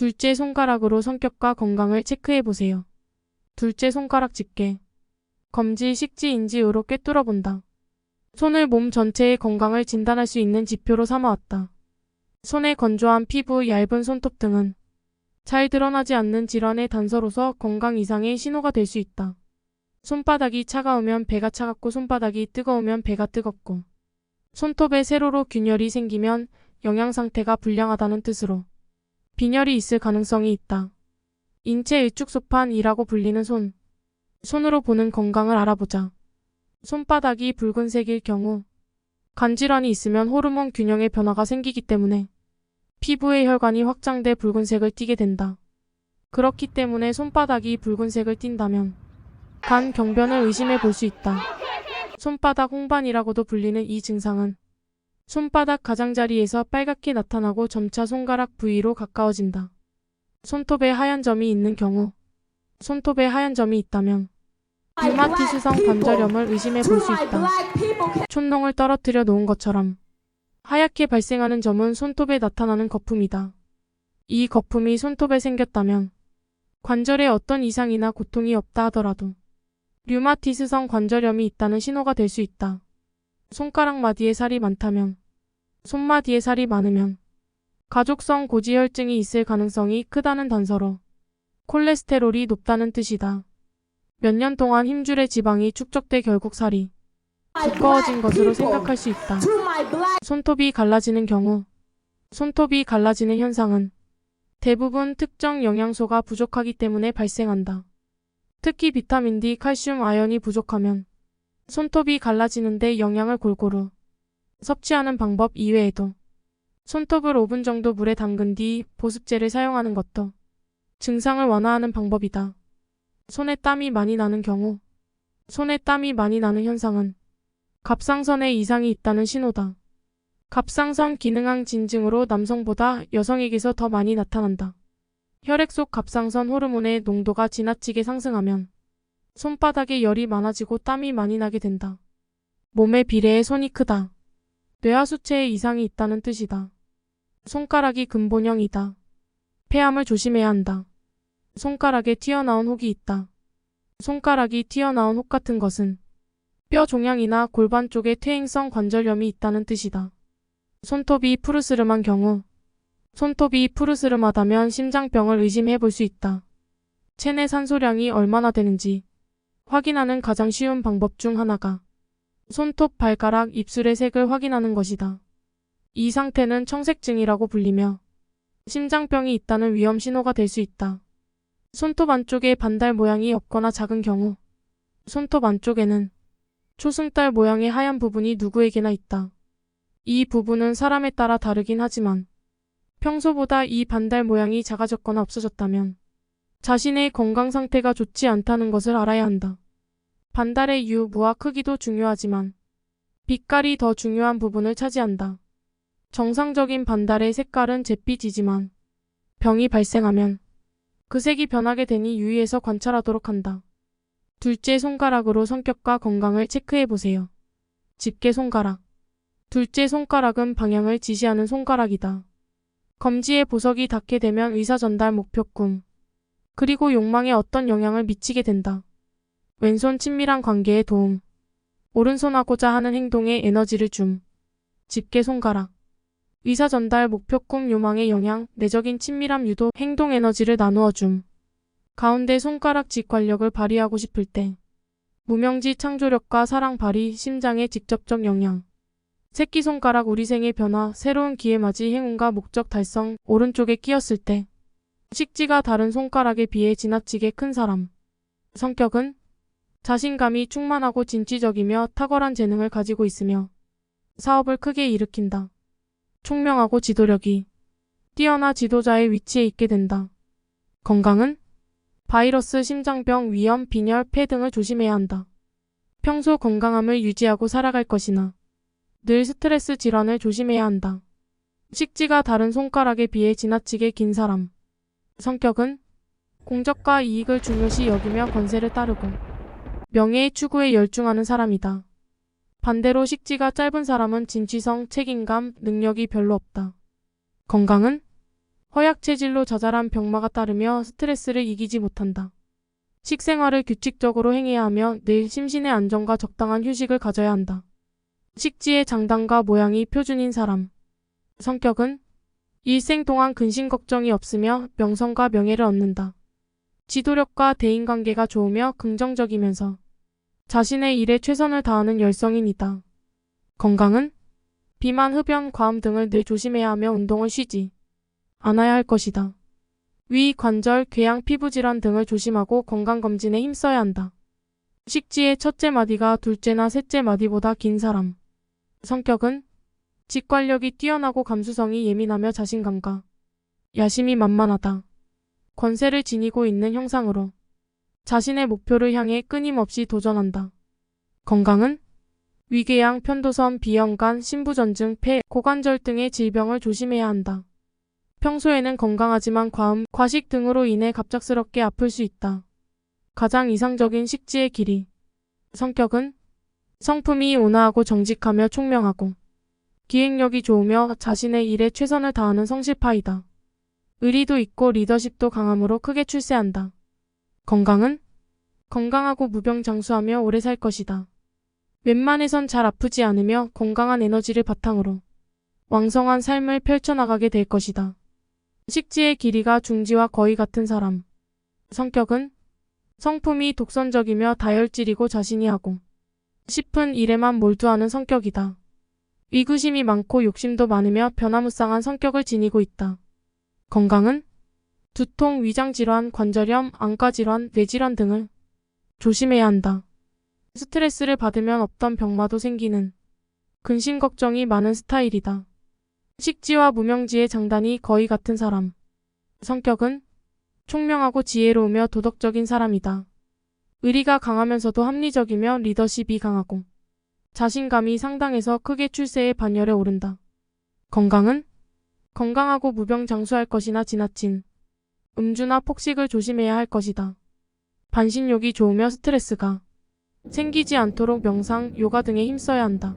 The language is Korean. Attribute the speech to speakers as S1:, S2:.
S1: 둘째 손가락으로 성격과 건강을 체크해 보세요. 둘째 손가락 집게. 검지, 식지, 인지으로 꿰뚫어 본다. 손을 몸 전체의 건강을 진단할 수 있는 지표로 삼아왔다. 손의 건조한 피부, 얇은 손톱 등은 잘 드러나지 않는 질환의 단서로서 건강 이상의 신호가 될 수 있다. 손바닥이 차가우면 배가 차갑고 손바닥이 뜨거우면 배가 뜨겁고 손톱에 세로로 균열이 생기면 영양 상태가 불량하다는 뜻으로 빈혈이 있을 가능성이 있다. 인체 일축소판이라고 불리는 손. 손으로 보는 건강을 알아보자. 손바닥이 붉은색일 경우 간질환이 있으면 호르몬 균형의 변화가 생기기 때문에 피부의 혈관이 확장돼 붉은색을 띠게 된다. 그렇기 때문에 손바닥이 붉은색을 띈다면 간 경변을 의심해 볼 수 있다. 손바닥 홍반이라고도 불리는 이 증상은 손바닥 가장자리에서 빨갛게 나타나고 점차 손가락 부위로 가까워진다. 손톱에 하얀 점이 있는 경우 손톱에 하얀 점이 있다면 류마티스성 관절염을 의심해 볼 수 있다. 촌농을 떨어뜨려 놓은 것처럼 하얗게 발생하는 점은 손톱에 나타나는 거품이다. 이 거품이 손톱에 생겼다면 관절에 어떤 이상이나 고통이 없다 하더라도 류마티스성 관절염이 있다는 신호가 될 수 있다. 손가락 마디에 살이 많다면 손마디에 살이 많으면 가족성 고지혈증이 있을 가능성이 크다는 단서로 콜레스테롤이 높다는 뜻이다. 몇 년 동안 힘줄의 지방이 축적돼 결국 살이 두꺼워진 것으로 생각할 수 있다. 손톱이 갈라지는 경우 손톱이 갈라지는 현상은 대부분 특정 영양소가 부족하기 때문에 발생한다. 특히 비타민 D, 칼슘, 아연이 부족하면 손톱이 갈라지는데 영양을 골고루 섭취하는 방법 이외에도 손톱을 5분 정도 물에 담근 뒤 보습제를 사용하는 것도 증상을 완화하는 방법이다. 손에 땀이 많이 나는 경우 손에 땀이 많이 나는 현상은 갑상선에 이상이 있다는 신호다. 갑상선 기능항 진증으로 남성보다 여성에게서 더 많이 나타난다. 혈액 속 갑상선 호르몬의 농도가 지나치게 상승하면 손바닥에 열이 많아지고 땀이 많이 나게 된다. 몸에 비례해 손이 크다. 뇌하 수체에 이상이 있다는 뜻이다. 손가락이 근본형이다. 폐암을 조심해야 한다. 손가락에 튀어나온 혹이 있다. 손가락이 튀어나온 혹 같은 것은 뼈 종양이나 골반 쪽에 퇴행성 관절염이 있다는 뜻이다. 손톱이 푸르스름한 경우 손톱이 푸르스름하다면 심장병을 의심해 볼 수 있다. 체내 산소량이 얼마나 되는지 확인하는 가장 쉬운 방법 중 하나가 손톱, 발가락, 입술의 색을 확인하는 것이다. 이 상태는 청색증이라고 불리며 심장병이 있다는 위험 신호가 될 수 있다. 손톱 안쪽에 반달 모양이 없거나 작은 경우 손톱 안쪽에는 초승달 모양의 하얀 부분이 누구에게나 있다. 이 부분은 사람에 따라 다르긴 하지만 평소보다 이 반달 모양이 작아졌거나 없어졌다면 자신의 건강 상태가 좋지 않다는 것을 알아야 한다. 반달의 유무와 크기도 중요하지만 빛깔이 더 중요한 부분을 차지한다. 정상적인 반달의 색깔은 잿빛이지만 병이 발생하면 그 색이 변하게 되니 유의해서 관찰하도록 한다. 둘째 손가락으로 성격과 건강을 체크해 보세요. 집게 손가락. 둘째 손가락은 방향을 지시하는 손가락이다. 검지에 보석이 닿게 되면 의사 전달 목표 꿈. 그리고 욕망에 어떤 영향을 미치게 된다. 왼손 친밀한 관계에 도움. 오른손 하고자 하는 행동에 에너지를 줌. 집게 손가락. 의사 전달 목표 꿈 요망의 영향, 내적인 친밀함 유도, 행동 에너지를 나누어 줌. 가운데 손가락 직관력을 발휘하고 싶을 때. 무명지 창조력과 사랑 발휘, 심장의 직접적 영향. 새끼손가락 우리 생의 변화, 새로운 기회 맞이 행운과 목적 달성, 오른쪽에 끼었을 때. 식지가 다른 손가락에 비해 지나치게 큰 사람. 성격은 자신감이 충만하고 진취적이며 탁월한 재능을 가지고 있으며 사업을 크게 일으킨다. 총명하고 지도력이 뛰어나 지도자의 위치에 있게 된다. 건강은 바이러스, 심장병, 위염, 빈혈, 폐 등을 조심해야 한다. 평소 건강함을 유지하고 살아갈 것이나 늘 스트레스 질환을 조심해야 한다. 식지가 다른 손가락에 비해 지나치게 긴 사람. 성격은 공적과 이익을 중요시 여기며 권세를 따르고 명예의 추구에 열중하는 사람이다. 반대로 식지가 짧은 사람은 진취성, 책임감, 능력이 별로 없다. 건강은 허약 체질로 자잘한 병마가 따르며 스트레스를 이기지 못한다. 식생활을 규칙적으로 행해야 하며 늘 심신의 안정과 적당한 휴식을 가져야 한다. 식지의 장단과 모양이 표준인 사람. 성격은 일생 동안 근심 걱정이 없으며 명성과 명예를 얻는다. 지도력과 대인관계가 좋으며 긍정적이면서 자신의 일에 최선을 다하는 열성인이다. 건강은 비만, 흡연, 과음 등을 늘 조심해야 하며 운동을 쉬지 않아야 할 것이다. 위, 관절, 궤양, 피부질환 등을 조심하고 건강검진에 힘써야 한다. 식지의 첫째 마디가 둘째나 셋째 마디보다 긴 사람. 성격은 직관력이 뛰어나고 감수성이 예민하며 자신감과 야심이 만만하다. 권세를 지니고 있는 형상으로 자신의 목표를 향해 끊임없이 도전한다. 건강은 위궤양, 편도선, 비형간, 신부전증, 폐, 고관절 등의 질병을 조심해야 한다. 평소에는 건강하지만 과음, 과식 등으로 인해 갑작스럽게 아플 수 있다. 가장 이상적인 식지의 길이. 성격은 성품이 온화하고 정직하며 총명하고 기획력이 좋으며 자신의 일에 최선을 다하는 성실파이다. 의리도 있고 리더십도 강함으로 크게 출세한다. 건강은 건강하고 무병장수하며 오래 살 것이다. 웬만해선 잘 아프지 않으며 건강한 에너지를 바탕으로 왕성한 삶을 펼쳐나가게 될 것이다. 식지의 길이가 중지와 거의 같은 사람. 성격은 성품이 독선적이며 다혈질이고 자신이 하고 싶은 일에만 몰두하는 성격이다. 위구심이 많고 욕심도 많으며 변화무쌍한 성격을 지니고 있다. 건강은 두통, 위장질환, 관절염, 안과질환, 뇌질환 등을 조심해야 한다. 스트레스를 받으면 없던 병마도 생기는 근심 걱정이 많은 스타일이다. 식지와 무명지의 장단이 거의 같은 사람. 성격은 총명하고 지혜로우며 도덕적인 사람이다. 의리가 강하면서도 합리적이며 리더십이 강하고 자신감이 상당해서 크게 출세의 반열에 오른다. 건강은 건강하고 무병장수할 것이나 지나친 음주나 폭식을 조심해야 할 것이다. 반신욕이 좋으며 스트레스가 생기지 않도록 명상, 요가 등에 힘써야 한다.